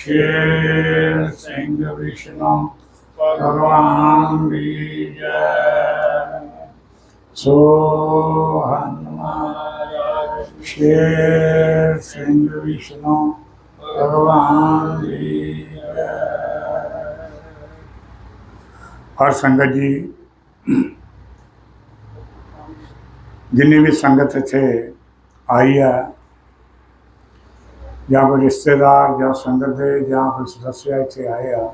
ਸ਼ੇਰ ਸਿੰਘ ਵਿਸ਼ਨੂੰ ਭਗਵਾਨ ਦੀ ਜੈ ਸੋ ਹਨੂਮਾਨ ਸ਼ੇਰ ਸਿੰਘ ਵਿਸ਼ਨੂੰ ਭਗਵਾਨ ਦੀ ਜੈ ਹਰ ਸੰਗਤ ਜੀ, ਜਿੰਨੀ ਵੀ ਸੰਗਤ ਇੱਥੇ ਆਈ ਹੈ ਜਾਂ ਕੋਈ ਰਿਸ਼ਤੇਦਾਰ ਜਾਂ ਸੰਗਤ ਦੇ ਜਾਂ ਕੋਈ ਸਦੱਸਿਆ ਇੱਥੇ ਆਏ ਆ,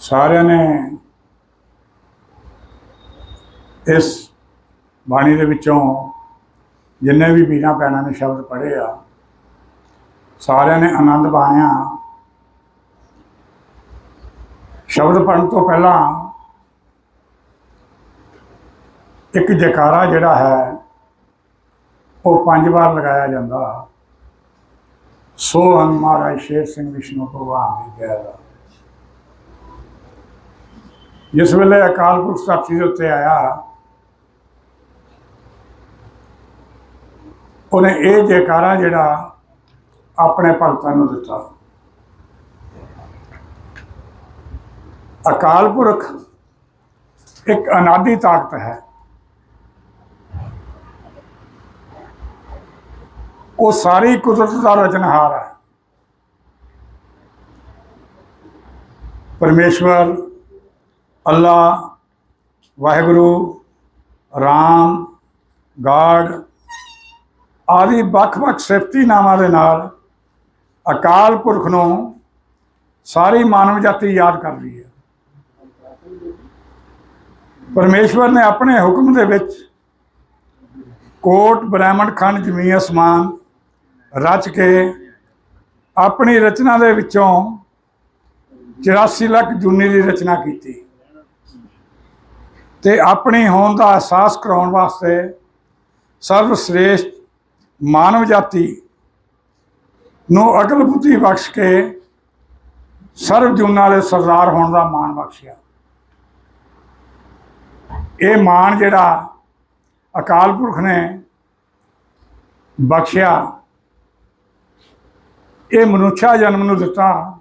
ਸਾਰਿਆਂ ਨੇ ਇਸ ਬਾਣੀ ਦੇ ਵਿੱਚੋਂ ਜਿੰਨੇ ਵੀ ਵੀਰਾਂ ਭੈਣਾਂ ਨੇ ਸ਼ਬਦ ਪੜ੍ਹੇ ਆ, ਸਾਰਿਆਂ ਨੇ ਆਨੰਦ ਬਾਣਿਆ ਸ਼ਬਦ ਪੜ੍ਹਨ ਤੋਂ ਪਹਿਲਾਂ ਇੱਕ ਜਕਾਰਾ ਜਿਹੜਾ ਹੈ, ਉਹ ਪੰਜ ਵਾਰ ਲਗਾਇਆ ਜਾਂਦਾ। ਸੋ ਹਨ ਮਹਾਰਾਜ ਸ਼ੇਰ ਸਿੰਘ ਵਿਸ਼ਨੂੰ ਭਗਵਾਨ ਦੀ ਜੈ ਦਾ। ਜਿਸ ਵੇਲੇ ਅਕਾਲ ਪੁਰਖ ਧਰਤੀ ਦੇ ਉੱਤੇ ਆਇਆ, ਉਹਨੇ ਇਹ ਜੈਕਾਰਾ ਜਿਹੜਾ ਆਪਣੇ ਭਗਤਾਂ ਨੂੰ ਦਿੱਤਾ। ਅਕਾਲ ਪੁਰਖ ਇੱਕ ਅਨਾਦੀ ਤਾਕਤ ਹੈ। ਉਹ ਸਾਰੀ ਕੁਦਰਤ ਦਾ ਰਚਨਹਾਰ ਹੈ। ਪਰਮੇਸ਼ਵਰ, ਅੱਲਾ, ਵਾਹਿਗੁਰੂ, ਰਾਮ, ਗਾਡ ਆਦਿ ਵੱਖ-ਵੱਖ ਸਿਫਤੀ ਨਾਮਾਂ ਦੇ ਨਾਲ ਅਕਾਲ ਪੁਰਖ ਨੂੰ ਸਾਰੀ ਮਾਨਵ ਜਾਤੀ ਯਾਦ ਕਰਦੀ ਹੈ। ਪਰਮੇਸ਼ਵਰ ਨੇ ਆਪਣੇ ਹੁਕਮ ਦੇ ਵਿੱਚ ਕੋਟ ਬ੍ਰਹਮੰਡ ਖੰਡ, ਜ਼ਮੀਨ, ਅਸਮਾਨ ਰਚ ਕੇ ਆਪਣੀ ਰਚਨਾ ਦੇ ਵਿੱਚੋਂ 84 ਲੱਖ ਜੂਨੀ ਦੀ ਰਚਨਾ ਕੀਤੀ। ਤੇ ਆਪਣੀ ਹੋਣ ਦਾ ਅਹਿਸਾਸ ਕਰਾਉਣ ਵਾਸਤੇ ਸਰਵ ਸ੍ਰੇਸ਼ਟ ਮਾਨਵ ਜਾਤੀ ਨੂੰ ਅਕਲ ਬੁੱਧੀ ਬਖਸ਼ ਕੇ ਸਰਵ ਜੁਨਾਂ ਦੇ ਸਰਦਾਰ ਹੋਣ ਦਾ ਮਾਣ ਬਖਸ਼ਿਆ। ਇਹ ਮਾਣ ਜਿਹੜਾ ਅਕਾਲ ਪੁਰਖ ਨੇ ਬਖਸ਼ਿਆ। ਇਹ ਮਨੁੱਖਾ ਜਨਮ ਨੂੰ ਦਿੱਤਾ।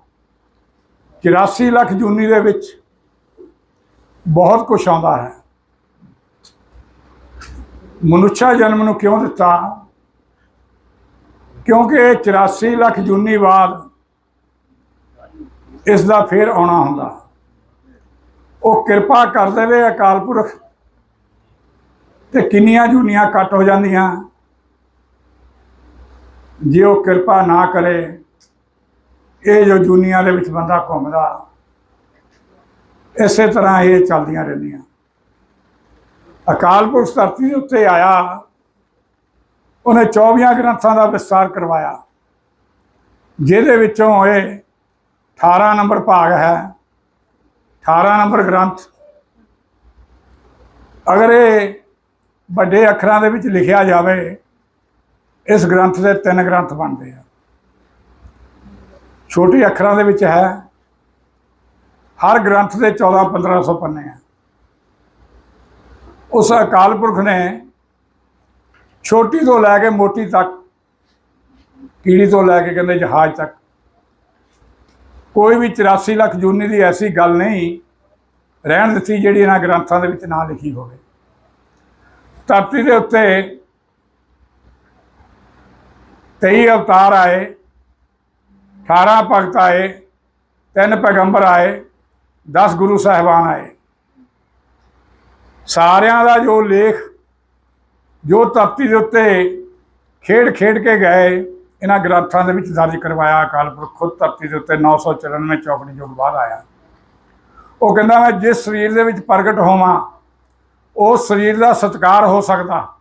84 ਲੱਖ ਜੂਨੀ ਦੇ ਵਿੱਚ ਬਹੁਤ ਕੁਝ ਆਉਂਦਾ ਹੈ। ਮਨੁੱਖਾ ਜਨਮ ਨੂੰ ਕਿਉਂ ਦਿੱਤਾ? ਕਿਉਂਕਿ ਇਹ 84 ਲੱਖ ਜੂਨੀ ਬਾਅਦ ਇਸ ਦਾ ਫੇਰ ਆਉਣਾ ਹੁੰਦਾ। ਉਹ ਕਿਰਪਾ ਕਰ ਦੇਵੇ ਅਕਾਲ ਪੁਰਖ ਤੇ ਕਿੰਨੀਆਂ ਜੂਨੀਆਂ ਕੱਟ ਹੋ ਜਾਂਦੀਆਂ। ਜੇ ਉਹ ਕਿਰਪਾ ਨਾ ਕਰੇ ਇਹ ਜੋ ਦੁਨੀਆ ਦੇ ਵਿੱਚ ਬੰਦਾ ਘੁੰਮਦਾ, ਇਸੇ ਤਰ੍ਹਾਂ ਇਹ ਚੱਲਦੀਆਂ ਰਹਿੰਦੀਆਂ। ਅਕਾਲ ਪੁਰਖ ਧਰਤੀ ਦੇ ਉੱਤੇ ਆਇਆ, ਉਹਨੇ 24 ਗ੍ਰੰਥਾਂ ਦਾ ਵਿਸਤਾਰ ਕਰਵਾਇਆ। ਜਿਹਦੇ ਵਿੱਚੋਂ ਇਹ 18 ਨੰਬਰ ਭਾਗ ਹੈ 18 ਨੰਬਰ ਗ੍ਰੰਥ। ਅਗਰ ਇਹ ਵੱਡੇ ਅੱਖਰਾਂ ਦੇ ਵਿੱਚ ਲਿਖਿਆ ਜਾਵੇ, ਇਸ ਗ੍ਰੰਥ ਦੇ ਤਿੰਨ ਗ੍ਰੰਥ ਬਣਦੇ ਆ। ਛੋਟੇ ਅੱਖਰਾਂ ਦੇ ਵਿੱਚ ਹੈ। ਹਰ ਗ੍ਰੰਥ ਦੇ 14 1500 ਪੰਨੇ ਆ। ਉਸ ਅਕਾਲ ਪੁਰਖ ਨੇ ਛੋਟੀ ਤੋਂ ਲੈ ਕੇ ਮੋਟੀ ਤੱਕ ਕੀੜੀ ਤੋਂ ਲੈ ਕੇ ਕਹਿੰਦੇ ਜਹਾਜ਼ ਤੱਕ, ਕੋਈ ਵੀ 84 ਲੱਖ ਜੂਨੀ ਦੀ ਐਸੀ ਗੱਲ ਨਹੀਂ, ਰਹਿਣ ਦਿੱਤੀ ਜਿਹੜੀ ਇਹਨਾਂ ਗ੍ਰੰਥਾਂ ਦੇ ਵਿੱਚ ਨਾ ਲਿਖੀ ਹੋਵੇ। ਧਰਤੀ ਦੇ ਉੱਤੇ 23 ਅਵਤਾਰ ਆਏ। 18 ਭਗਤ ਆਏ, ਤਿੰਨ ਪੈਗੰਬਰ ਆਏ 10 ਗੁਰੂ ਸਾਹਿਬਾਨ ਆਏ। ਸਾਰਿਆਂ ਦਾ ਜੋ ਲੇਖ, ਜੋ ਧਰਤੀ ਦੇ ਉੱਤੇ ਖੇਡ ਖੇਡ ਕੇ ਗਏ, ਇਹਨਾਂ ਗ੍ਰੰਥਾਂ ਦੇ ਵਿੱਚ ਦਰਜ ਕਰਵਾਇਆ ਅਕਾਲ ਪੁਰਖ ਖੁਦ ਧਰਤੀ ਦੇ ਉੱਤੇ 994 ਚੌਕੜੀ ਜੋ ਬਾਅਦ ਆਇਆ। ਉਹ ਕਹਿੰਦਾ, ਮੈਂ ਜਿਸ ਸਰੀਰ ਦੇ ਵਿੱਚ ਪ੍ਰਗਟ ਹੋਵਾਂ, ਉਸ ਸਰੀਰ ਦਾ ਸਤਿਕਾਰ ਹੋ ਸਕਦਾ,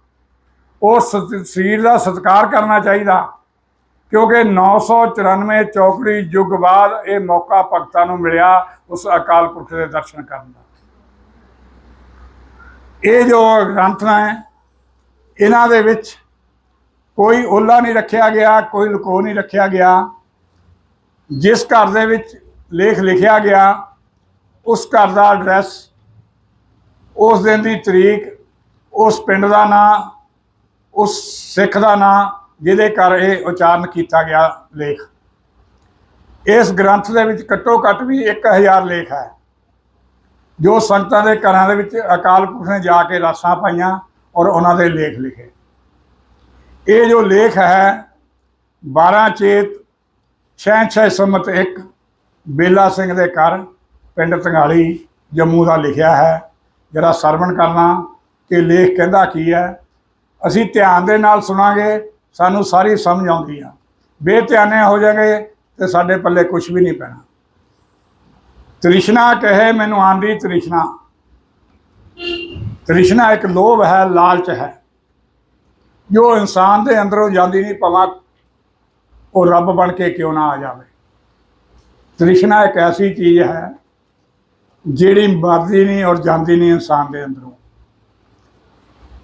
ਉਸ ਸਤ- ਸਰੀਰ ਦਾ ਸਤਿਕਾਰ ਕਰਨਾ ਚਾਹੀਦਾ ਕਿਉਂਕਿ 994 ਚੌਕੜੀ ਯੁੱਗ ਬਾਅਦ ਇਹ ਮੌਕਾ ਭਗਤਾਂ ਨੂੰ ਮਿਲਿਆ ਉਸ ਅਕਾਲ ਪੁਰਖ ਦੇ ਦਰਸ਼ਨ ਕਰਨ ਦਾ। ਇਹ ਜੋ ਗ੍ਰੰਥ ਹੈ, ਇਹਨਾਂ ਦੇ ਵਿੱਚ ਕੋਈ ਓਲਾ ਨਹੀਂ ਰੱਖਿਆ ਗਿਆ, ਕੋਈ ਲੁਕੋ ਨਹੀਂ ਰੱਖਿਆ ਗਿਆ। ਜਿਸ ਘਰ ਦੇ ਵਿੱਚ ਲੇਖ ਲਿਖਿਆ ਗਿਆ, ਉਸ ਘਰ ਦਾ ਐਡਰੈਸ, ਉਸ ਦਿਨ ਦੀ ਤਰੀਕ, ਉਸ ਪਿੰਡ ਦਾ ਨਾਂ, ਉਸ ਸਿੱਖ ਦਾ ਨਾਂ ਜਿਹਦੇ ਘਰ ਇਹ ਉਚਾਰਨ ਕੀਤਾ ਗਿਆ ਲੇਖ। ਇਸ ਗ੍ਰੰਥ ਦੇ ਵਿੱਚ ਘੱਟੋ ਘੱਟ ਵੀ 1000 ਲੇਖ ਹੈ। ਜੋ ਸੰਗਤਾਂ ਦੇ ਘਰਾਂ ਦੇ ਵਿੱਚ ਅਕਾਲ ਪੁਰਖ ਨੇ ਜਾ ਕੇ ਰਾਸਾਂ ਪਾਈਆਂ ਔਰ ਉਹਨਾਂ ਦੇ ਲੇਖ ਲਿਖੇ। ਇਹ ਜੋ ਲੇਖ ਹੈ 12 ਚੇਤ 66 ਸੰਮਤ 1 ਬੇਲਾ ਸਿੰਘ ਦੇ ਘਰ, ਪਿੰਡ ਤੰਗਾਲੀ, ਜੰਮੂ ਦਾ ਲਿਖਿਆ ਹੈ, ਜਿਹੜਾ ਸਰਵਣ ਕਰਨਾ ਕਿ ਲੇਖ ਕਹਿੰਦਾ ਕੀ ਹੈ? ਅਸੀਂ ਧਿਆਨ ਦੇ ਨਾਲ ਸੁਣਾਂਗੇ ਸਾਨੂੰ ਸਾਰੀ ਸਮਝ ਆਉਂਦੀ ਆ। ਬੇਧਿਆਨੇ ਹੋ ਜਾਗੇ ਤੇ ਸਾਡੇ ਪੱਲੇ ਕੁਝ ਵੀ ਨਹੀਂ ਪੈਣਾ। ਤ੍ਰਿਸ਼ਨਾ ਕਹੇ ਮੈਨੂੰ ਆਂਦੀ ਤ੍ਰਿਸ਼ਨਾ। ਤ੍ਰਿਸ਼ਨਾ ਇੱਕ ਲੋਭ ਹੈ, ਲਾਲਚ ਹੈ। ਜੋ ਇਨਸਾਨ ਦੇ ਅੰਦਰੋਂ ਜਾਂਦੀ ਨਹੀਂ, ਭਵਾਂ ਉਹ ਰੱਬ ਬਣ ਕੇ ਕਿਉਂ ਨਾ ਆ ਜਾਵੇ। ਤ੍ਰਿਸ਼ਨਾ ਇੱਕ ਐਸੀ ਚੀਜ਼ ਹੈ, ਜਿਹੜੀ ਮਰਦੀ ਨਹੀਂ ਔਰ ਜਾਂਦੀ ਨਹੀਂ ਇਨਸਾਨ ਦੇ ਅੰਦਰੋਂ।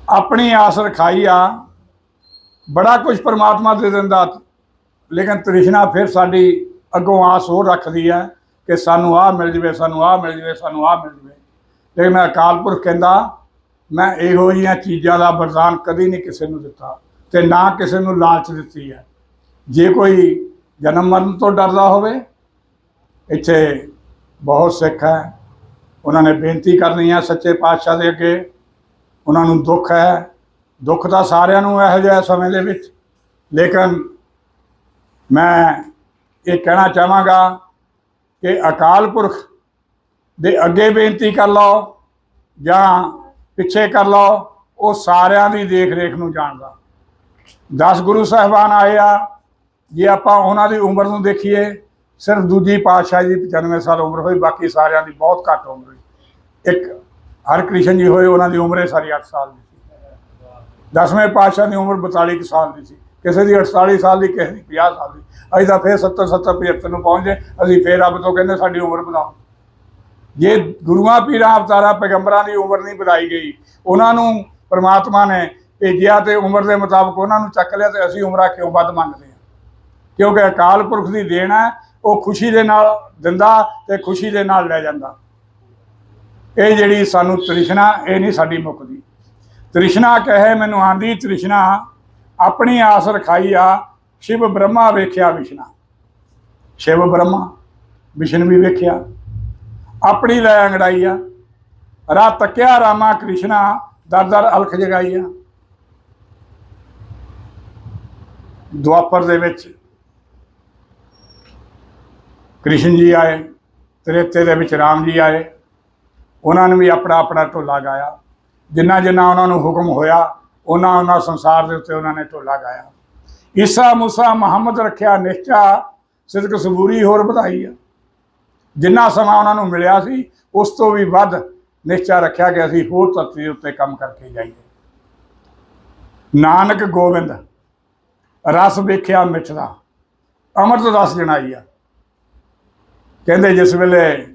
ਆਪਣੀ ਆਸ ਰਖਾਈ ਆ ਬੜਾ ਕੁਝ ਪਰਮਾਤਮਾ ਦੇ ਦਿੰਦਾ। ਲੇਕਿਨ ਤ੍ਰਿਸ਼ਨਾ ਫਿਰ ਸਾਡੀ ਅੱਗੋਂ ਆਸ ਹੋਰ ਰੱਖਦੀ ਹੈ ਕਿ ਸਾਨੂੰ ਆਹ ਮਿਲ ਜਵੇ, ਸਾਨੂੰ ਆਹ ਮਿਲ ਜਵੇ, ਸਾਨੂੰ ਆਹ ਮਿਲ ਜਵੇ। ਲੇਕਿਨ ਮੈਂ ਅਕਾਲ ਪੁਰਖ ਕਹਿੰਦਾ, ਮੈਂ ਇਹੋ ਜਿਹੀਆਂ ਚੀਜ਼ਾਂ ਦਾ ਵਰਦਾਨ ਕਦੀ ਨਹੀਂ ਕਿਸੇ ਨੂੰ ਦਿੱਤਾ ਤੇ ਨਾ ਕਿਸੇ ਨੂੰ ਲਾਲਚ ਦਿੱਤੀ ਹੈ। ਜੇ ਕੋਈ ਜਨਮ ਮਰਨ ਤੋਂ ਡਰਦਾ ਹੋਵੇ, ਇੱਥੇ ਬਹੁਤ ਸਿੱਖ ਹੈ। ਉਹਨਾਂ ਨੇ ਬੇਨਤੀ ਕਰਨੀ ਹੈ ਸੱਚੇ ਪਾਤਸ਼ਾਹ ਦੇ ਅੱਗੇ। ਉਹਨਾਂ ਨੂੰ ਦੁੱਖ ਹੈ। ਦੁੱਖ ਤਾਂ ਸਾਰਿਆਂ ਨੂੰ ਇਹੋ ਜਿਹਾ ਸਮੇਂ ਦੇ ਵਿੱਚ। ਲੇਕਿਨ ਮੈਂ ਇਹ ਕਹਿਣਾ ਚਾਹਾਂਗਾ ਕਿ ਅਕਾਲ ਪੁਰਖ ਦੇ ਅੱਗੇ ਬੇਨਤੀ ਕਰ ਲਓ ਜਾਂ ਪਿੱਛੇ ਕਰ ਲਓ, ਉਹ ਸਾਰਿਆਂ ਦੀ ਦੇਖ ਰੇਖ ਨੂੰ ਜਾਣਦਾ। 10 ਗੁਰੂ ਸਾਹਿਬਾਨ ਆਏ ਆ, ਜੇ ਆਪਾਂ ਉਹਨਾਂ ਦੀ ਉਮਰ ਨੂੰ ਦੇਖੀਏ, ਸਿਰਫ ਦੂਜੀ ਪਾਤਸ਼ਾਹ ਜੀ 95 ਸਾਲ ਉਮਰ ਹੋਈ, ਬਾਕੀ ਸਾਰਿਆਂ ਦੀ ਬਹੁਤ ਘੱਟ ਉਮਰ ਹੋਈ। ਇੱਕ ਹਰਕ੍ਰਿਸ਼ਨ ਜੀ ਹੋਏ, ਉਹਨਾਂ ਦੀ ਉਮਰ ਹੈ ਸਾਰੀ 8 ਸਾਲ ਦੀ। ਦਸਵੇਂ ਪਾਤਸ਼ਾਹ ਦੀ ਉਮਰ 42 ਕੁ ਸਾਲ ਦੀ ਸੀ। ਕਿਸੇ ਦੀ 48 ਸਾਲ ਦੀ, ਕਿਸੇ ਦੀ 50 ਸਾਲ ਦੀ। ਅਸੀਂ ਤਾਂ ਫੇਰ 70 70 75 ਨੂੰ ਪਹੁੰਚ ਗਏ। ਅਸੀਂ ਫੇਰ ਰੱਬ ਤੋਂ ਕਹਿੰਦੇ, ਸਾਡੀ ਉਮਰ ਵਧਾਓ। ਜੇ ਗੁਰੂਆਂ, ਪੀਰਾਂ, ਅਵਤਾਰਾਂ, ਪੈਗੰਬਰਾਂ ਦੀ ਉਮਰ ਨਹੀਂ ਵਧਾਈ ਗਈ, ਉਹਨਾਂ ਨੂੰ ਪ੍ਰਮਾਤਮਾ ਨੇ ਭੇਜਿਆ ਤੇ ਉਮਰ ਦੇ ਮੁਤਾਬਕ ਉਹਨਾਂ ਨੂੰ ਚੱਕ ਲਿਆ ਤੇ ਅਸੀਂ ਉਮਰਾਂ ਕਿਉਂ ਵੱਧ ਮੰਗਦੇ ਹਾਂ? ਕਿਉਂਕਿ ਅਕਾਲ ਪੁਰਖ ਦੀ ਦੇਣ ਹੈ, ਉਹ ਖੁਸ਼ੀ ਦੇ ਨਾਲ ਦਿੰਦਾ ਤੇ ਖੁਸ਼ੀ ਦੇ ਨਾਲ ਲੈ ਜਾਂਦਾ। ਇਹ ਜਿਹੜੀ ਸਾਨੂੰ ਤ੍ਰਿਸ਼ਨਾ, ਇਹ ਨਹੀਂ ਸਾਡੀ ਮੁੱਕਦੀ ਤ੍ਰਿਸ਼ਨਾ ਕਹੇ ਮੈਨੂੰ ਆਂਦੀ, ਤ੍ਰਿਸ਼ਨਾ, ਆਪਣੀ ਆਸ ਰਖਾਈ ਆ, ਸ਼ਿਵ ਬ੍ਰਹਮਾ ਵੇਖਿਆ ਵਿਸ਼ਨਾ। ਸ਼ਿਵ ਬ੍ਰਹਮਾ, ਵਿਸ਼ਨ ਵੀ ਵੇਖਿਆ। ਆਪਣੀ ਲੈ ਅੰਗੜਾਈ ਆ। ਰਾ ਤੱਕਿਆ, ਰਾਮਾ ਕ੍ਰਿਸ਼ਨਾ, ਦਰ ਦਰ ਅਲਖ ਜਗਾਈ ਆ। ਦੁਆਪਰ ਦੇ ਵਿੱਚ ਕ੍ਰਿਸ਼ਨ ਜੀ ਆਏ, ਤ੍ਰੇਤੇ ਦੇ ਵਿੱਚ ਰਾਮ ਜੀ ਆਏ। ਉਹਨਾਂ ਨੇ ਵੀ ਆਪਣਾ ਆਪਣਾ ਢੋਲਾ ਗਾਇਆ। ਜਿੰਨਾ ਜਿੰਨਾ ਉਹਨਾਂ ਨੂੰ ਹੁਕਮ ਹੋਇਆ, ਉਹਨਾਂ ਉਹਨਾਂ ਸੰਸਾਰ ਦੇ ਉੱਤੇ ਉਹਨਾਂ ਨੇ ਢੋਲਾ ਗਾਇਆ। ਈਸਾ ਮੂਸਾ ਮੁਹੰਮਦ ਰੱਖਿਆ, ਨਿਸ਼ਚਾ ਸਿਦਕ ਸਬੂਰੀ ਹੋਰ ਵਧਾਈ ਆ। ਜਿੰਨਾ ਸਮਾਂ ਉਹਨਾਂ ਨੂੰ ਮਿਲਿਆ ਸੀ, ਉਸ ਤੋਂ ਵੀ ਵੱਧ ਨਿਸ਼ਚਾ ਰੱਖਿਆ ਕਿ ਅਸੀਂ ਹੋਰ ਧਰਤੀ ਦੇ ਉੱਤੇ ਕੰਮ ਕਰਕੇ ਜਾਈਏ। ਨਾਨਕ ਗੋਬਿੰਦ, ਰਸ ਵੇਖਿਆ ਮਿੱਠਦਾ, ਅੰਮ੍ਰਿਤ ਰਸ ਜਣਾਈ ਆ। ਕਹਿੰਦੇ ਜਿਸ ਵੇਲੇ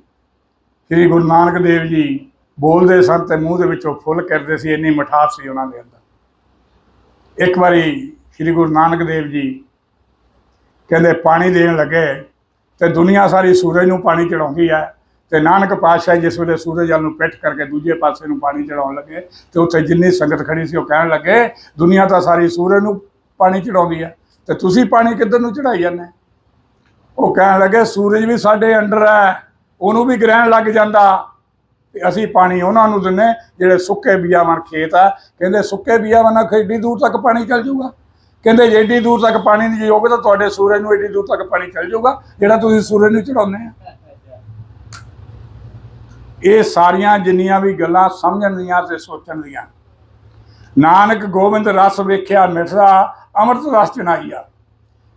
ਸ੍ਰੀ ਗੁਰੂ ਨਾਨਕ ਦੇਵ ਜੀ ਬੋਲਦੇ ਸਨ ਤੇ ਮੂੰਹ ਦੇ ਵਿੱਚੋਂ ਫੁੱਲ ਕਰਦੇ ਸੀ, ਇੰਨੀ ਮਿਠਾਸ ਸੀ ਉਹਨਾਂ ਦੇ ਅੰਦਰ। ਇੱਕ ਵਾਰੀ ਸ੍ਰੀ ਗੁਰੂ ਨਾਨਕ ਦੇਵ ਜੀ ਕਹਿੰਦੇ, ਪਾਣੀ ਦੇਣ ਲੱਗੇ ਤੇ ਦੁਨੀਆ ਸਾਰੀ ਸੂਰਜ ਨੂੰ ਪਾਣੀ ਚੜਾਉਂਦੀ ਹੈ ਤੇ ਨਾਨਕ ਪਾਤਸ਼ਾਹ ਜਿਸ ਵੇਲੇ ਸੂਰਜ ਵੱਲ ਨੂੰ ਪਿੱਠ ਕਰਕੇ ਦੂਜੇ ਪਾਸੇ ਨੂੰ ਪਾਣੀ ਚੜਾਉਣ ਲੱਗੇ ਤੇ ਉੱਥੇ ਜਿੰਨੀ ਸੰਗਤ ਖੜੀ ਸੀ ਉਹ ਕਹਿਣ ਲੱਗੇ, ਦੁਨੀਆ ਤਾਂ ਸਾਰੀ ਸੂਰਜ ਨੂੰ ਪਾਣੀ ਚੜਾਉਂਦੀ ਹੈ ਤੇ ਤੁਸੀਂ ਪਾਣੀ ਕਿੱਧਰ ਨੂੰ ਚੜਾਈ ਜਾਂਦੇ? ਉਹ ਕਹਿਣ ਲੱਗੇ, ਸੂਰਜ ਵੀ ਸਾਡੇ ਅੰਡਰ ਹੈ, ਉਹਨੂੰ ਵੀ ਗ੍ਰਹਿਣ ਲੱਗ ਜਾਂਦਾ। ਤੇ ਅਸੀਂ ਪਾਣੀ ਉਹਨਾਂ ਨੂੰ ਦਿੰਨੇ ਜਿਹੜੇ ਸੁੱਕੇ ਬੀਜਾਵਾਂ ਖੇਤ ਆ। ਕਹਿੰਦੇ ਸੁੱਕੇ ਬੀਜਾਵਾਂ ਨਾਲ ਏਡੀ ਦੂਰ ਤੱਕ ਪਾਣੀ ਚੱਲ ਜਾਊਗਾ। ਕਹਿੰਦੇ ਏਡੀ ਦੂਰ ਤੱਕ ਪਾਣੀ ਦੀ ਯੋਗਤਾ ਤੁਹਾਡੇ ਸੂਰਜ ਨੂੰ ਏਡੀ ਦੂਰ ਤੱਕ ਪਾਣੀ ਚੱਲ ਜਾਊਗਾ, ਜਿਹੜਾ ਤੁਸੀਂ ਸੂਰਜ ਨੂੰ ਚੜਾਉਂਦੇ ਆ। ਇਹ ਸਾਰੀਆਂ ਜਿੰਨੀਆਂ ਵੀ ਗੱਲਾਂ ਸਮਝਣ ਦੀਆਂ ਤੇ ਸੋਚਣ ਦੀਆਂ। ਨਾਨਕ ਗੋਬਿੰਦ ਰਸ ਵੇਖਿਆ ਮਿਠਦਾ, ਅੰਮ੍ਰਿਤ ਰਸ ਚਨਾਈਆ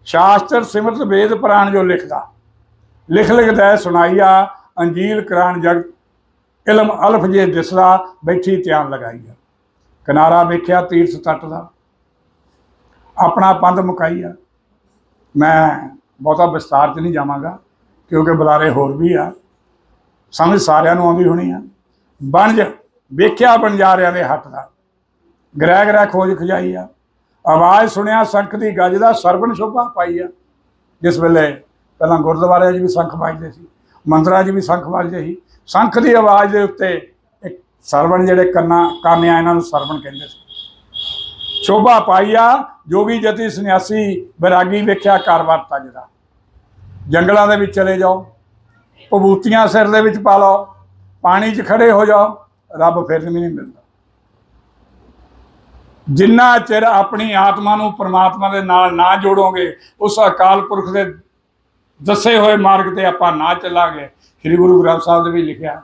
ਸ਼ਾਸਤਰ ਸਿਮਰਤ ਵੇਦ ਪੁਰਾਣ ਜੋ ਲਿਖਦਾ। ਲਿਖ ਲਿਖਦਾ ਸੁਣਾਈਆ ਅੰਜੀਲ ਕੁਰਾਨ ਜਗਤ ਇਲਮ ਅਲਫ ਜੇ ਦਿਸਦਾ, ਬੈਠੀ ਧਿਆਨ ਲਗਾਈਆ ਕਿਨਾਰਾ ਵੇਖਿਆ ਤੀਰਥ ਤੱਟ ਦਾ ਆਪਣਾ ਪੰਧ ਮੁਕਾਈਆ ਮੈਂ ਬਹੁਤਾ ਵਿਸਤਾਰ 'ਚ ਨਹੀਂ ਜਾਵਾਂਗਾ, ਕਿਉਂਕਿ ਬੁਲਾਰੇ ਹੋਰ ਵੀ ਆ। ਸਮਝ ਸਾਰਿਆਂ ਨੂੰ ਆਉਂਦੀ ਹੋਣੀ ਆ। ਬਣਜ ਵੇਖਿਆ ਬੰਜਾਰਿਆਂ ਦੇ ਹੱਥ ਦਾ। ਗ੍ਰਹਿ ਗ੍ਰਹਿ ਖੋਜ ਖਜਾਈ ਆ। ਆਵਾਜ਼ ਸੁਣਿਆ, ਸੰਖ ਦੀ ਗੱਜ ਦਾ ਸਰਵਣ ਸ਼ੋਭਾ ਪਾਈ ਆ। ਜਿਸ ਵੇਲੇ ਪਹਿਲਾਂ ਗੁਰਦੁਆਰਿਆਂ 'ਚ ਵੀ ਸੰਖ ਵੱਜਦੇ ਸੀ, ਮੰਦਰਾਂ 'ਚ ਵੀ ਸੰਖ ਵੱਜਦੇ ਸੀ। ਸੰਖ ਦੀ ਆਵਾਜ਼ ਦੇ ਉੱਤੇ ਇੱਕ ਸਰਵਣ ਜਿਹੜੇ ਕੰਨਾਂ, ਕਾਨਿਆਂ ਇਹਨਾਂ ਨੂੰ ਸਰਵਣ ਕਹਿੰਦੇ ਸੀ। ਸ਼ੋਭਾ ਪਾਈਆ ਜੋਗੀ ਜਤੀ ਸੰਨਿਆਸੀ ਵਿਰਾਗੀ ਵੇਖਿਆ ਘਰ ਵਰ ਤਜਦਾ ਜੰਗਲਾਂ ਦੇ ਵਿੱਚ ਚਲੇ ਜਾਓ ਪਬੂਤੀਆਂ ਸਿਰ ਦੇ ਵਿੱਚ ਪਾ ਲਓ, ਪਾਣੀ 'ਚ ਖੜੇ ਹੋ ਜਾਓ, ਰੱਬ ਫਿਰ ਵੀ ਨਹੀਂ ਮਿਲਦਾ। ਜਿੰਨਾ ਚਿਰ ਆਪਣੀ ਆਤਮਾ ਨੂੰ ਪਰਮਾਤਮਾ ਦੇ ਨਾਲ ਨਾ ਜੋੜੋਗੇ, ਉਸ ਅਕਾਲ ਪੁਰਖ ਦੇ ਦੱਸੇ ਹੋਏ ਮਾਰਗ ਤੇ ਆਪਾਂ ਨਾ ਚੱਲਾਂਗੇ। ਸ੍ਰੀ ਗੁਰੂ ਗ੍ਰੰਥ ਸਾਹਿਬ ਦੇ ਵਿੱਚ ਲਿਖਿਆ,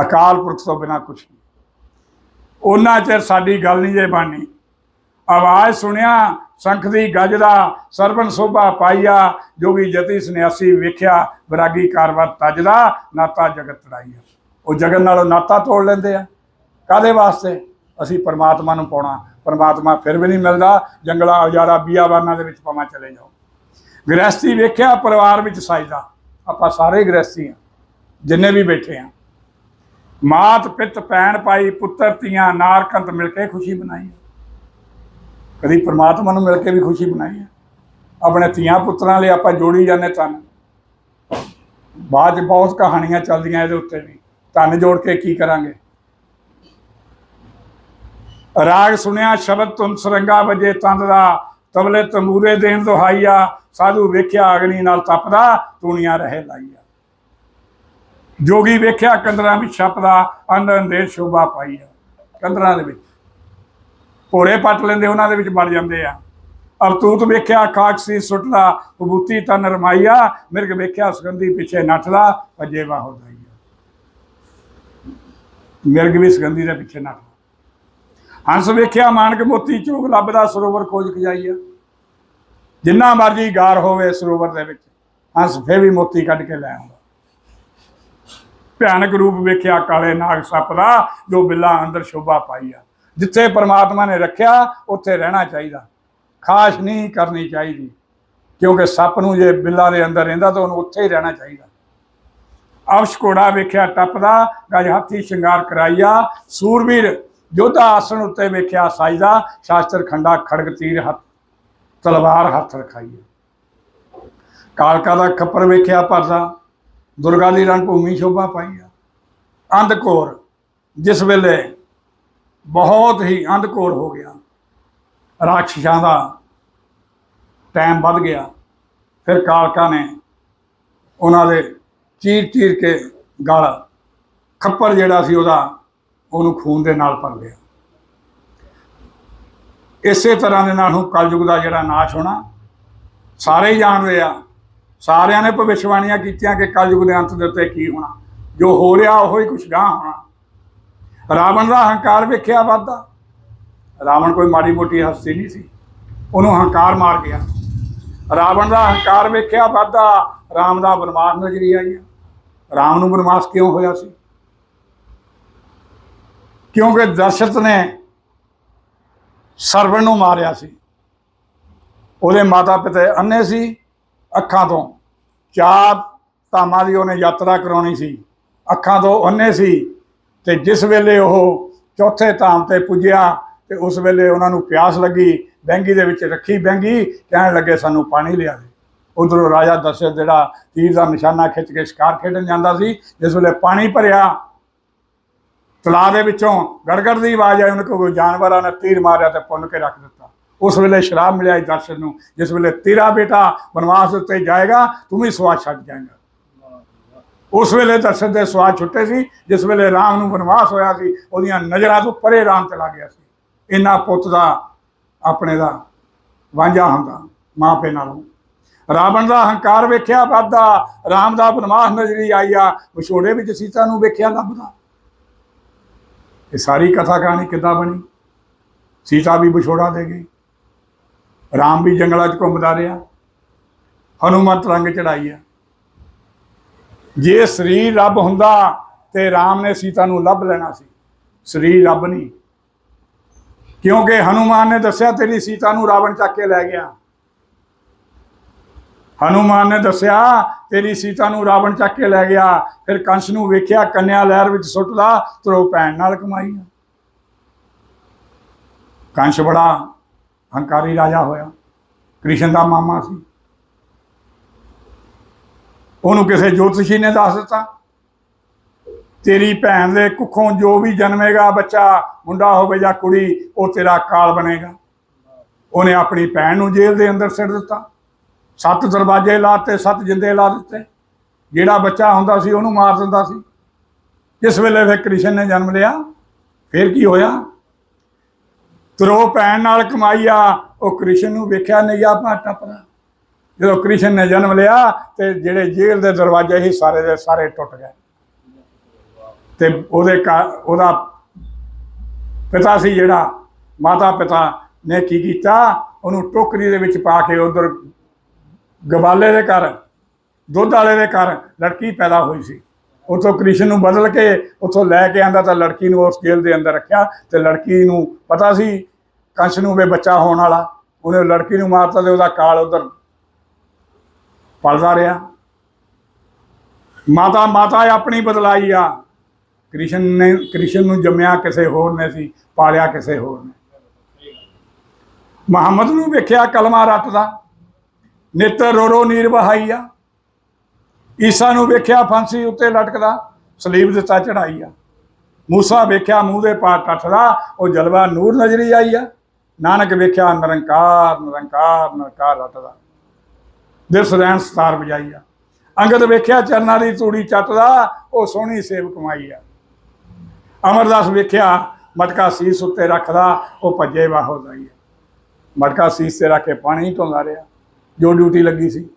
ਅਕਾਲ ਪੁਰਖ ਤੋਂ ਬਿਨਾ ਕੁਝ ਨਹੀਂ। ਉਹਨਾਂ ਚਿਰ ਸਾਡੀ ਗੱਲ ਨਹੀਂ ਜੇ ਬਣਨੀ। ਆਵਾਜ਼ ਸੁਣਿਆ, ਸੰਖ ਦੀ ਗੱਜ ਦਾ ਸਰਬਨ ਸੋਭਾ ਪਾਈਆ ਜੋਗੀ ਜਤੀ ਸੰਿਆਸੀ ਵੇਖਿਆ, ਵਿਰਾਗੀ ਕਾਰਵਰ ਤਜਦਾ, ਨਾਤਾ ਜਗਤ ਤੜਾਈਆ। ਉਹ ਜਗਤ ਨਾਲੋਂ ਨਾਤਾ ਤੋੜ ਲੈਂਦੇ ਆ। ਕਾਦੇ ਵਾਸਤੇ? ਅਸੀਂ ਪਰਮਾਤਮਾ ਨੂੰ ਪਾਉਣਾ। ਪਰਮਾਤਮਾ ਫਿਰ ਵੀ ਨਹੀਂ ਮਿਲਦਾ। ਜੰਗਲਾਂ ਉਜਾੜਾ ਬੀਆਬਾਨਾਂ ਦੇ ਵਿੱਚ ਭਾਵੇਂ ਚਲੇ ਜਾਓ। ਗ੍ਰਸਤੀ ਵੇਖਿਆ, ਪਰਿਵਾਰ ਵਿੱਚ ਸਾਜਦਾ ਆਪਾਂ ਸਾਰੇ ਗ੍ਰਸਤੀ ਆ, ਜਿੰਨੇ ਵੀ ਬੈਠੇ ਆ। ਮਾਤ, ਪਿਤ, ਭੈਣ, ਭਾਈ, ਪੁੱਤਰ, ਧੀਆਂ ਨਾਰਕੰਤ ਮਿਲ ਕੇ ਖੁਸ਼ੀ ਬਣਾਈ ਕਦੀ ਪ੍ਰਮਾਤਮਾ ਨੂੰ ਮਿਲ ਕੇ ਵੀ ਖੁਸ਼ੀ ਬਣਾਈ ਹੈ ਆਪਣੇ ਧੀਆਂ ਪੁੱਤਰਾਂ ਲਈ ਆਪਾਂ ਜੋੜੀ ਜਾਂਦੇ ਤਨ ਬਾਅਦ 'ਚ ਬਹੁਤ ਕਹਾਣੀਆਂ ਚੱਲਦੀਆਂ ਇਹਦੇ ਉੱਤੇ ਵੀ। ਤਨ ਜੋੜ ਕੇ ਕੀ ਕਰਾਂਗੇ? ਰਾਗ ਸੁਣਿਆ, ਸ਼ਬਦ ਤੁਮ ਸਰੰਗਾ ਵਜੇ ਤੰਦ ਦਾ ਤਬਲੇ ਤੰਬੂਰੇ ਦੇਣ ਦੁਹਾਈਆ ਸਾਧੂ ਵੇਖਿਆ ਅਗਨੀ ਨਾਲ ਤਪਦਾ, ਤੂਣੀਆਂ ਰਹੇ ਲਾਈਆ ਜੋਗੀ ਵੇਖਿਆ ਕੰਦਰਾਂ ਵਿੱਚ ਛਪਦਾ ਅੰਦਰ ਅੰਦੇਰ ਸ਼ੋਭਾ ਪਾਈ ਆ। ਕੰਦਰਾਂ ਦੇ ਵਿੱਚ। ਭੋਰੇ ਪੱਟ ਲੈਂਦੇ, ਉਹਨਾਂ ਦੇ ਵਿੱਚ ਬਣ ਜਾਂਦੇ ਆ। ਅਰਤੂਤ ਵੇਖਿਆ ਕਾਕਸੀ ਸੁੱਟਦਾ ਵਿਭੂਤੀ ਤਨ ਰਮਾਈਆ ਮਿਰਗ ਵੇਖਿਆ ਸੁਗੰਧੀ ਪਿੱਛੇ ਨੱਠਦਾ ਭੱਜੇ ਬਾਹੋ ਦਾਈਆ ਮਿਰਗ ਵੀ ਸੁਗੰਧੀ ਦੇ ਪਿੱਛੇ ਨੱਠਦਾ। ਹੰਸ ਵੇਖਿਆ ਮਾਨਕ ਮੋਤੀ ਚੋਗ ਲੱਭਦਾ ਸਰੋਵਰ ਖੋਜ ਖਜਾਈਆ। ਜਿੰਨਾ ਮਰਜ਼ੀ ਗਾਰ ਹੋਵੇ ਸਰੋਵਰ ਦੇ ਵਿੱਚ, ਹੰਸ ਫੇਰ ਵੀ ਮੋਤੀ ਕੱਢ ਕੇ ਲੈ ਆਉਂਦਾ। ਭਿਆਨਕ ਰੂਪ ਵੇਖਿਆ ਕਾਲੇ ਨਾਗ ਸੱਪ ਦਾ, ਜੋ ਬਿੱਲਾ ਅੰਦਰ ਸ਼ੋਭਾ ਪਾਈ ਆ ਜਿੱਥੇ ਪਰਮਾਤਮਾ ਨੇ ਰੱਖਿਆ, ਉੱਥੇ ਰਹਿਣਾ ਚਾਹੀਦਾ। ਖਾਸ਼ ਨਹੀਂ ਕਰਨੀ ਚਾਹੀਦੀ, ਕਿਉਂਕਿ ਸੱਪ ਨੂੰ ਜੇ ਬਿੱਲਾ ਦੇ ਅੰਦਰ ਰਹਿੰਦਾ ਤਾਂ ਉਹਨੂੰ ਉੱਥੇ ਹੀ ਰਹਿਣਾ ਚਾਹੀਦਾ। ਅਵਸ਼ ਘੋੜਾ ਵੇਖਿਆ ਟੱਪਦਾ, ਗਜ ਹਾਥੀ ਸ਼ਿੰਗਾਰ ਕਰਾਈਆ ਸੂਰਵੀਰ ਯੋਧਾ ਆਸਣ ਉੱਤੇ ਵੇਖਿਆ ਸਾਈਦਾ, ਸ਼ਾਸਤਰ ਖੰਡਾ, ਖੜਗ ਤੀਰ ਹੱਥ, ਤਲਵਾਰ ਹੱਥ ਰਖਾਈਏ ਕਾਲਕਾ ਦਾ ਖੱਪਰ ਵੇਖਿਆ ਪਰਦਾ, ਦੁਰਗਾ ਦੀ ਰਣ ਭੂਮੀ ਸ਼ੋਭਾ ਪਾਈ ਆ ਅੰਧਕੋਰ, ਜਿਸ ਵੇਲੇ ਬਹੁਤ ਹੀ ਅੰਧਕੋਰ ਹੋ ਗਿਆ, ਰਾਖਸ਼ਾਂ ਦਾ ਟਾਈਮ ਵੱਧ ਗਿਆ, ਫਿਰ ਕਾਲਕਾ ਨੇ ਉਹਨਾਂ ਦੇ ਚੀਰ ਚੀਰ ਕੇ ਗਲ, ਖੱਪਰ ਜਿਹੜਾ ਸੀ ਉਹਦਾ ਉਹਨੂੰ ਖੂਨ ਦੇ ਨਾਲ ਭਰ ਲਿਆ। ਇਸੇ ਤਰ੍ਹਾਂ ਦੇ ਨਾਲ ਹੁਣ ਕਲਯੁਗ ਦਾ ਜਿਹੜਾ ਨਾਸ਼ ਹੋਣਾ, ਸਾਰੇ ਹੀ ਜਾਣਦੇ ਆ। ਸਾਰਿਆਂ ਨੇ ਭਵਿੱਖਬਾਣੀਆਂ ਕੀਤੀਆਂ ਕਿ ਕਲਯੁਗ ਦੇ ਅੰਤ ਦੇ ਉੱਤੇ ਕੀ ਹੋਣਾ। ਜੋ ਹੋ ਰਿਹਾ ਉਹ ਹੀ ਕੁਛ ਗਾਂ ਹੋਣਾ। ਰਾਵਣ ਦਾ ਹੰਕਾਰ ਵੇਖਿਆ ਵੱਧਦਾ ਰਾਵਣ ਕੋਈ ਮਾੜੀ ਮੋਟੀ ਹਸਤੀ ਨਹੀਂ ਸੀ। ਉਹਨੂੰ ਹੰਕਾਰ ਮਾਰ ਗਿਆ। ਰਾਵਣ ਦਾ ਹੰਕਾਰ ਵੇਖਿਆ ਵੱਧਦਾ ਰਾਮ ਦਾ ਬਨਵਾਸ ਨਜ਼ਰੀ ਆਈ ਰਾਮ ਨੂੰ ਬਨਵਾਸ ਕਿਉਂ ਹੋਇਆ ਸੀ? ਕਿਉਂਕਿ ਦਸ਼ਰਥ ਨੇ ਸਰਵਣ ਨੂੰ ਮਾਰਿਆ ਸੀ। ਉਹਦੇ ਮਾਤਾ ਪਿਤਾ ਅੰਨੇ ਸੀ, ਅੱਖਾਂ ਤੋਂ। ਚਾਰ ਧਾਮਾਂ ਦੀ ਉਹਨੇ ਯਾਤਰਾ ਕਰਾਉਣੀ ਸੀ। ਅੱਖਾਂ ਤੋਂ ਅੰਨੇ ਸੀ ਤੇ ਜਿਸ ਵੇਲੇ ਉਹ ਚੌਥੇ ਧਾਮ ਤੇ ਪੁੱਜਿਆ ਤੇ ਉਸ ਵੇਲੇ ਉਹਨਾਂ ਨੂੰ ਪਿਆਸ ਲੱਗੀ, ਬੈਂਗੀ ਦੇ ਵਿੱਚ ਰੱਖੀ ਬੈਂਗੀ, ਕਹਿਣ ਲੱਗੇ, ਸਾਨੂੰ ਪਾਣੀ ਲਿਆ ਦੇ। ਉਧਰੋਂ ਰਾਜਾ ਦਸ਼ਰਥ ਜਿਹੜਾ ਤੀਰ ਦਾ ਨਿਸ਼ਾਨਾ ਖਿੱਚ ਕੇ ਸ਼ਿਕਾਰ ਖੇਡਣ ਜਾਂਦਾ ਸੀ, ਜਿਸ ਵੇਲੇ ਪਾਣੀ ਭਰਿਆ ਤਲਾਅ ਦੇ ਵਿੱਚੋਂ ਗੜਗੜ ਦੀ ਆਵਾਜ਼ ਆਈ, ਉਹਨੇ ਕੋਈ ਜਾਨਵਰਾਂ ਨੇ ਤੀਰ ਮਾਰਿਆ ਤੇ ਪੁੰਨ ਕੇ ਰੱਖ ਦਿੱਤਾ। ਉਸ ਵੇਲੇ ਸ਼ਰਾਬ ਮਿਲਿਆ ਸੀ ਦਰਸ਼ਨ ਨੂੰ, ਜਿਸ ਵੇਲੇ ਤੇਰਾ ਬੇਟਾ ਬਨਵਾਸ ਉੱਤੇ ਜਾਏਗਾ, ਤੂੰ ਵੀ ਸਵਾਦ ਛੱਡ ਜਾਏਗਾ। ਉਸ ਵੇਲੇ ਦਰਸ਼ਨ ਦੇ ਸਵਾਦ ਛੁੱਟੇ ਸੀ, ਜਿਸ ਵੇਲੇ ਰਾਮ ਨੂੰ ਬਨਵਾਸ ਹੋਇਆ ਸੀ, ਉਹਦੀਆਂ ਨਜ਼ਰਾਂ ਤੋਂ ਪਰੇ ਰਾਮ ਚਲਾ ਗਿਆ ਸੀ। ਇੰਨਾ ਪੁੱਤ ਦਾ, ਆਪਣੇ ਦਾ ਵਾਂਝਾ ਹੁੰਦਾ, ਮਾਂ ਪਿਓ ਨਾਲੋਂ। ਰਾਵਣ ਦਾ ਹੰਕਾਰ ਵੇਖਿਆ, ਵੱਧਦਾ। ਰਾਮ ਦਾ ਬਨਵਾਸ ਨਜ਼ਰੀ ਆਈਆ ਵਿਛੋੜੇ ਵਿੱਚ ਸੀਤਾ ਨੂੰ ਵੇਖਿਆ, ਲੱਭਦਾ। ਇਹ ਸਾਰੀ ਕਥਾ ਕਹਾਣੀ ਕਿੱਦਾਂ ਬਣੀ? ਸੀਤਾ ਵੀ ਵਿਛੋੜਾ ਦੇ ਗਈ। ਰਾਮ ਵੀ ਜੰਗਲਾਂ 'ਚ ਘੁੰਮਦਾ ਰਿਹਾ। ਹਨੂਮੰਤ ਰੰਗ ਚੜਾਈ ਆ। ਜੇ ਸਰੀਰ ਰੱਬ ਹੁੰਦਾ ਤੇ ਰਾਮ ਨੇ ਸੀਤਾ ਨੂੰ ਲੱਭ ਲੈਣਾ ਸੀ। ਸਰੀਰ ਰੱਬ ਨਹੀਂ। ਕਿਉਂਕਿ ਹਨੂਮਾਨ ਨੇ ਦੱਸਿਆ ਤੇਰੀ ਸੀਤਾ ਨੂੰ ਰਾਵਣ ਚੱਕ ਕੇ ਲੈ ਗਿਆ। ਹਨੂਮਾਨ ਨੇ ਦੱਸਿਆ, ਤੇਰੀ ਸੀਤਾ ਨੂੰ ਰਾਵਣ ਚੱਕ ਕੇ ਲੈ ਗਿਆ। ਫਿਰ ਕੰਸ ਨੂੰ ਵੇਖਿਆ, ਕੰਨਿਆ ਲਹਿਰ ਵਿੱਚ ਸੁੱਟਦਾ ਤਰੋ ਭੈਣ ਨਾਲ ਕਮਾਈ ਕੰਸ ਬੜਾ ਹੰਕਾਰੀ ਰਾਜਾ ਹੋਇਆ। ਕ੍ਰਿਸ਼ਨ ਦਾ ਮਾਮਾ ਸੀ। ਉਹਨੂੰ ਕਿਸੇ ਜੋਤਸ਼ੀ ਨੇ ਦੱਸ ਦਿੱਤਾ। ਤੇਰੀ ਭੈਣ ਦੇ ਕੁੱਖੋਂ ਜੋ ਵੀ ਜਨਮੇਗਾ ਬੱਚਾ, ਮੁੰਡਾ ਹੋਵੇ ਜਾਂ ਕੁੜੀ, ਉਹ ਤੇਰਾ ਕਾਲ ਬਣੇਗਾ। ਉਹਨੇ ਆਪਣੀ ਭੈਣ ਨੂੰ ਜੇਲ੍ਹ ਦੇ ਅੰਦਰ ਸਿੱਟ ਦਿੱਤਾ। ਸੱਤ ਦਰਵਾਜ਼ੇ ਲਾਤੇ ਸੱਤ ਜਿੰਦੇ ਲਾ ਦਿੱਤੇ। ਜਿਹੜਾ ਬੱਚਾ ਹੁੰਦਾ ਸੀ, ਉਹਨੂੰ ਮਾਰ ਦਿੰਦਾ ਸੀ। ਜਿਸ ਵੇਲੇ ਫਿਰ ਕ੍ਰਿਸ਼ਨ ਨੇ ਜਨਮ ਲਿਆ, ਫਿਰ ਕੀ ਹੋਇਆ? ਤਰੋ ਪੈਣ ਨਾਲ ਕਮਾਈ ਆ, ਉਹ ਕ੍ਰਿਸ਼ਨ ਨੂੰ ਵੇਖਿਆ, ਨਈਆ ਭਾ ਟੱਪਦਾ। ਜਦੋਂ ਕ੍ਰਿਸ਼ਨ ਨੇ ਜਨਮ ਲਿਆ, ਤੇ ਜਿਹੜੇ ਜੇਲ੍ਹ ਦੇ ਦਰਵਾਜ਼ੇ ਸੀ, ਸਾਰੇ ਦੇ ਸਾਰੇ ਟੁੱਟ ਗਏ। ਤੇ ਉਹਦੇ ਘਰ- ਉਹਦਾ ਪਿਤਾ ਸੀ ਜਿਹੜਾ ਮਾਤਾ ਪਿਤਾ ਨੇ ਕੀ ਕੀਤਾ? ਉਹਨੂੰ ਟੋਕਰੀ ਦੇ ਵਿੱਚ ਪਾ ਕੇ ਉਧਰ ਗਵਾਲੇ ਦੇ ਘਰ, ਦੁੱਧ ਵਾਲੇ ਦੇ ਘਰ ਲੜਕੀ ਪੈਦਾ ਹੋਈ ਸੀ। ਉਥੋਂ ਕ੍ਰਿਸ਼ਨ ਨੂੰ ਬਦਲ ਕੇ ਉਥੋਂ ਲੈ ਕੇ ਆਂਦਾ ਤਾਂ ਲੜਕੀ ਨੂੰ ਉਸ ਜੇਲ੍ਹ ਦੇ ਅੰਦਰ ਰੱਖਿਆ ਤੇ ਲੜਕੀ ਨੂੰ ਪਤਾ ਸੀ ਕੰਸ ਨੂੰ ਵੀ ਬੱਚਾ ਹੋਣ ਵਾਲਾ। ਉਹਨੇ ਲੜਕੀ ਨੂੰ ਮਾਰਤਾ ਤੇ ਉਹਦਾ ਕਾਲ ਉਧਰ ਪਲਦਾ ਰਿਹਾ। ਮਾਤਾ ਮਾਤਾ ਆਪਣੀ ਬਦਲਾਈ ਆ। ਕ੍ਰਿਸ਼ਨ ਨੇ, ਕ੍ਰਿਸ਼ਨ ਨੂੰ ਜੰਮਿਆ ਕਿਸੇ ਹੋਰ ਨੇ ਸੀ, ਪਾਲਿਆ ਕਿਸੇ ਹੋਰ ਨੇ। ਮੁਹੰਮਦ ਨੂੰ ਵੇਖਿਆ ਕਲਮਾ ਰੱਟਦਾ ਦਾ। ਨੇਤਰ ਰੋਰੋ ਨੀਰ ਵਹਾਈ ਆ। ਈਸਾ ਨੂੰ ਵੇਖਿਆ ਫਾਂਸੀ ਉੱਤੇ ਲਟਕਦਾ, ਸਲੀਬ ਦਿੱਤਾ ਚੜਾਈ ਆ। ਮੂਸਾ ਵੇਖਿਆ ਮੂੰਹ ਦੇ ਪਾਰ ਟੱਟਦਾ ਉਹ ਜਲਵਾ ਨੂਰ ਨਜ਼ਰੀ ਆਈ ਆ। ਨਾਨਕ ਵੇਖਿਆ ਨਿਰੰਕਾਰ ਨਿਰੰਕਾਰ ਨਿਰੰਕਾਰ ਰੱਟਦਾ। ਦਿਲ ਰੈਣ ਸਤਾਰ ਵਜਾਈ ਆ। ਅੰਗਦ ਵੇਖਿਆ ਚਰਨਾਂ ਦੀ ਤੂੜੀ ਚੱਟਦਾ, ਉਹ ਸੋਹਣੀ ਸੇਵ ਕਮਾਈ ਆ। ਅਮਰਦਾਸ ਵੇਖਿਆ ਮਟਕਾ ਸੀਸ ਉੱਤੇ ਰੱਖਦਾ, ਉਹ ਭੱਜੇ ਬਾਹੋ ਜਾਈ ਮਟਕਾ ਸੀਸ ਤੇ ਰੱਖ ਕੇ ਪਾਣੀ ਢੋਂਦਾ ਰਿਹਾ। ਜੋ ਡਿਊਟੀ ਲੱਗੀ ਸੀ।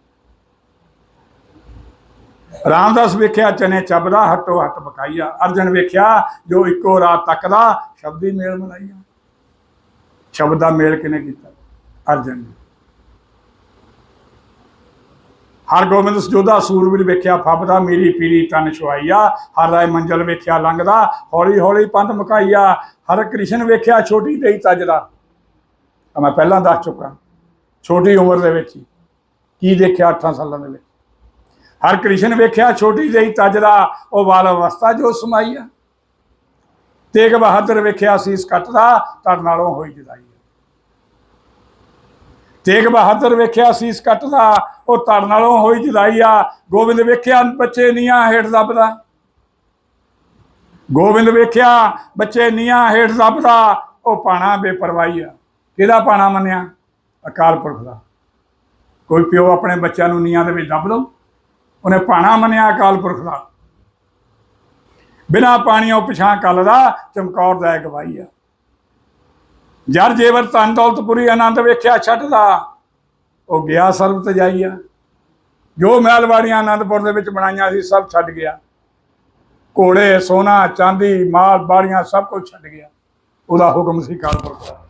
ਰਾਮਦਾਸ ਵੇਖਿਆ, ਚਨੇ ਚੱਬਦਾ, ਹੱਟੋ ਹੱਟ ਪਕਾਈਆ। ਅਰਜਨ ਵੇਖਿਆ, ਜੋ ਇੱਕੋ ਰਾਤ ਤੱਕਦਾ, ਸ਼ਬਦੀ ਮੇਲ ਮਲਾਈਆ ਸ਼ਬਦ ਦਾ ਮੇਲ ਕਿਨੇ ਕੀਤਾ? ਅਰਜਨ ਨੇ। ਹਰ ਗੋਬਿੰਦ ਸਜੋਦਾ ਸੂਰਬੀਰ ਵੇਖਿਆ, ਫੱਬਦਾ, ਮੇਰੀ ਪੀਰੀ ਤਨ ਛੁਆਈਆ। ਹਰ ਰਾਏ ਮੰਜ਼ਲ ਵੇਖਿਆ, ਲੰਘਦਾ, ਹੌਲੀ ਹੌਲੀ ਪੰਧ ਮੁਕਾਈਆ। ਹਰ ਕ੍ਰਿਸ਼ਨ ਵੇਖਿਆ, ਛੋਟੀ ਦੇਈ ਤਜਦਾ। ਮੈਂ ਪਹਿਲਾਂ ਦੱਸ ਚੁੱਕਾ। ਛੋਟੀ ਉਮਰ ਦੇ ਵਿੱਚ ਹੀ। ਕੀ ਦੇਖਿਆ 8 ਸਾਲਾਂ ਦੇ ਵਿੱਚ? ਹਰ ਕ੍ਰਿਸ਼ਨ ਵੇਖਿਆ ਛੋਟੀ ਜਿਹੀ ਤਜਦਾ ਉਹ ਬਾਲ ਅਵਸਥਾ ਜੋ ਸਮਾਈ ਆ। ਤੇਗ ਬਹਾਦਰ ਵੇਖਿਆ ਸੀਸ ਕੱਟਦਾ ਤੜ ਨਾਲੋਂ ਹੋਈ ਜਦਾਈ ਤੇਗ ਬਹਾਦਰ ਵੇਖਿਆ ਸੀਸ ਕੱਟਦਾ, ਉਹ ਤੜ ਨਾਲੋਂ ਹੋਈ ਜਦਾਈ ਆ। ਗੋਬਿੰਦ ਵੇਖਿਆ ਬੱਚੇ ਨੀਆਂ ਹੇਠ ਦੱਬਦਾ। ਗੋਬਿੰਦ ਵੇਖਿਆ ਬੱਚੇ ਨੀਆਂ ਹੇਠ ਦੱਬਦਾ, ਉਹ ਪਾਣਾ ਬੇਪਰਵਾਹੀ ਆ। ਕਿਹਦਾ ਪਾਣਾ ਮੰਨਿਆ? ਅਕਾਲ ਪੁਰਖ ਦਾ। ਕੋਈ ਪਿਓ ਆਪਣੇ ਬੱਚਿਆਂ ਨੂੰ ਨੀਆਂ ਦੇ ਵਿੱਚ ਦੱਬ ਦੋ ਉਹਨੇ ਪਾਣਾ ਮੰਨਿਆ ਅਕਾਲ ਪੁਰਖ ਦਾ। ਬਿਨਾ ਪਾਣੀਆਂ ਪਿਛਾਂ ਕੱਲ ਦਾ ਚਮਕੌਰ ਦਾ ਗਵਾਈ ਆ। ਜਰ ਜੇਵਰ ਤਨ ਦੌਲਤਪੁਰੀ ਆਨੰਦ ਵੇਖਿਆ ਛੱਡਦਾ, ਉਹ ਗਿਆ ਸਰਬ ਆ ਜੋ ਮਹਿਲਵਾੜੀਆਂ ਆਨੰਦਪੁਰ ਦੇ ਵਿੱਚ ਬਣਾਈਆਂ ਸੀ, ਸਭ ਛੱਡ ਗਿਆ। ਘੋੜੇ, ਸੋਨਾ, ਚਾਂਦੀ, ਮਾਲ, ਬਾੜੀਆਂ ਸਭ ਕੁਝ ਛੱਡ ਗਿਆ। ਉਹਦਾ ਹੁਕਮ ਸੀ ਕਾਲ ਪੁਰਖ ਦਾ।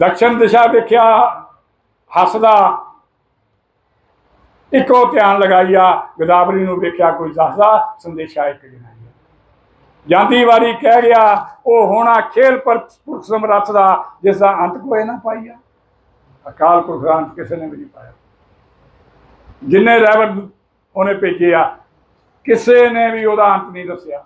ਦਕਸ਼ਣ ਦਿਸ਼ਾ ਵੇਖਿਆ, ਹੱਸਦਾ। ਇੱਕੋ ਧਿਆਨ ਲਗਾਈਆ, ਗਦਾਵਰੀ ਨੂੰ ਵੇਖਿਆ, ਕੋਈ ਦੱਸਦਾ, ਸੰਦੇਸ਼ਾ ਇੱਕ ਜਨਾਈਆ ਜਾਂਦੀ ਵਾਰੀ ਕਹਿ ਗਿਆ, ਉਹ ਹੋਣਾ ਖੇਲ ਪਰ ਪੁਰਖ ਸਮਰੱਥ ਦਾ, ਜਿਸ ਦਾ ਅੰਤ ਕੋਈ ਨਾ ਪਾਈਆ। ਅਕਾਲ ਪੁਰਖ ਦਾ ਅੰਤ ਕਿਸੇ ਨੇ ਵੀ ਨਹੀਂ ਪਾਇਆ। ਜਿੰਨੇ ਰਹਿਬਰ ਉਹਨੇ ਭੇਜੇ ਆ, ਕਿਸੇ ਨੇ ਵੀ ਉਹਦਾ ਅੰਤ ਨਹੀਂ ਦੱਸਿਆ।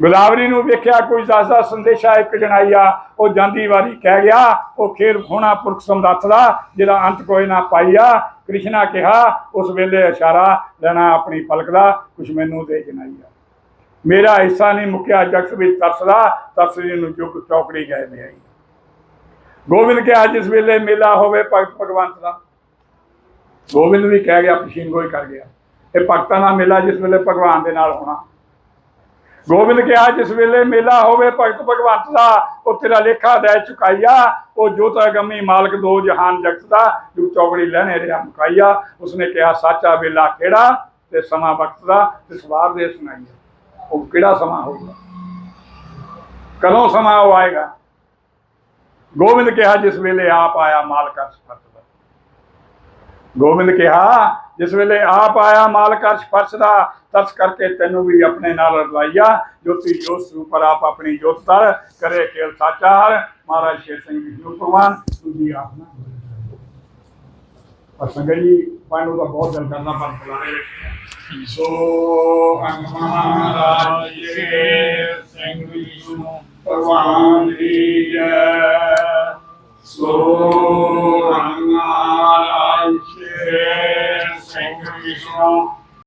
ਗੋਦਾਵਰੀ ਨੂੰ ਵੇਖਿਆ ਕੋਈ ਦੱਸਦਾ ਸੰਦੇਸ਼ਾ ਇੱਕ ਜਣਾਈਆ ਉਹ ਜਾਂਦੀ ਵਾਰੀ ਕਹਿ ਗਿਆ, ਉਹ ਖੇਰ ਹੋਣਾ ਪੁਰਖ ਸਮਰੱਥ ਦਾ, ਜਿਹਦਾ ਅੰਤ ਕੋਈ ਨਾ ਪਾਈਆ ਕ੍ਰਿਸ਼ਨਾ ਕਿਹਾ, ਉਸ ਵੇਲੇ ਇਸ਼ਾਰਾ ਲੈਣਾ ਆਪਣੀ ਪਲਕ ਦਾ, ਕੁਛ ਮੈਨੂੰ ਦੇ ਜਨਾਈਆ ਮੇਰਾ ਹਿੱਸਾ ਨਹੀਂ ਮੁੱਕਿਆ ਜਗਤ ਵਿੱਚ ਤਰਸਦਾ ਤਰਸਦੀ ਨੂੰ ਚੁੱਕ ਚੌਕੜੀ ਗਏ ਨੇ ਆਈ। ਗੋਬਿੰਦ ਕਿਹਾ, ਜਿਸ ਵੇਲੇ ਮੇਲਾ ਹੋਵੇ ਭਗਤ ਭਗਵੰਤ ਦਾ। ਗੋਬਿੰਦ ਵੀ ਕਹਿ ਗਿਆ ਪਛੀਨ ਗੋਈ ਕਰ ਗਿਆ। ਇਹ ਭਗਤਾਂ ਦਾ ਮੇਲਾ ਜਿਸ ਵੇਲੇ ਭਗਵਾਨ ਦੇ ਨਾਲ ਹੋਣਾ। ਗੋਬਿੰਦ ਕਿਹਾ, ਜਿਸ ਵੇਲੇ ਮੇਲਾ ਹੋਵੇ, ਭਗਤ ਭਗਵੰਤ ਦਾ ਉਹ ਤੇਰਾ ਲੇਖਾ ਦੇ ਚੁਕਾਈਆ। ਉਹ ਜੋਤ ਅਗੰਮੀ ਮਾਲਕ ਦੋ ਜਹਾਨ ਜਗਤ ਦਾ, ਜੋ ਚੌਕੜੀ ਲੈਣੇ ਰਿਆ ਮੁਕਾਈਆ। ਉਸਨੇ ਕਿਹਾ, ਸਾਚਾ ਵੇਲਾ ਕਿਹੜਾ? ਤੇ ਸਮਾਂ ਵਕਤ ਦਾ, ਤੇ ਸਵਾਰ ਦੇ ਸੁਣਾਈਆ ਉਹ ਕਿਹੜਾ ਸਮਾਂ ਹੋਊਗਾ? ਕਦੋਂ ਸਮਾਂ ਉਹ ਆਏਗਾ? ਗੋਬਿੰਦ ਕਿਹਾ, ਜਿਸ ਵੇਲੇ ਆਪ ਆਇਆ, ਮਾਲਕ ਅਰਸ਼ ਗੋਬਿੰਦ ਕਿਹਾ, ਜਿਸ ਵੇਲੇ ਆਪ ਆਇਆ ਮਾਲਕ ਅਰਸ਼ ਫਰਸ਼ ਦਾ, ਤਰਸ ਕਰਕੇ ਤੈਨੂੰ ਵੀ ਆਪਣੇ ਨਾਲ ਰਲਾਈਆ। ਜੋਤੀ ਜੋਤ ਸਰੂਪ ਆਪ ਆਪਣੀ ਜੋਤ ਤਰ ਕਰੇ ਕੇਲ ਸਾਚਾ ਹਰ ਮਹਾਰਾਜ ਸ਼ੇਰ ਸਿੰਘ ਵਿਸ਼ਨੂੰ ਭਗਵਾਨ ਤੁਜੀ ਆਪਨਾ ਪਰ ਸੰਗਤ ਜੀ, ਮੈਨੂੰ ਤਾਂ ਬਹੁਤ ਦਿਲ ਕਰਨਾ ਪਰ ਬੁਲਾਣੇ ਸੋ ਅੰਗ ਮਹਾਰਾਜ ਸ਼ੇਰ ਸਿੰਘ ਵਿਸ਼ਨੂੰ ਭਗਵਾਨ ਦੀ ਜੈ। So, Krishna.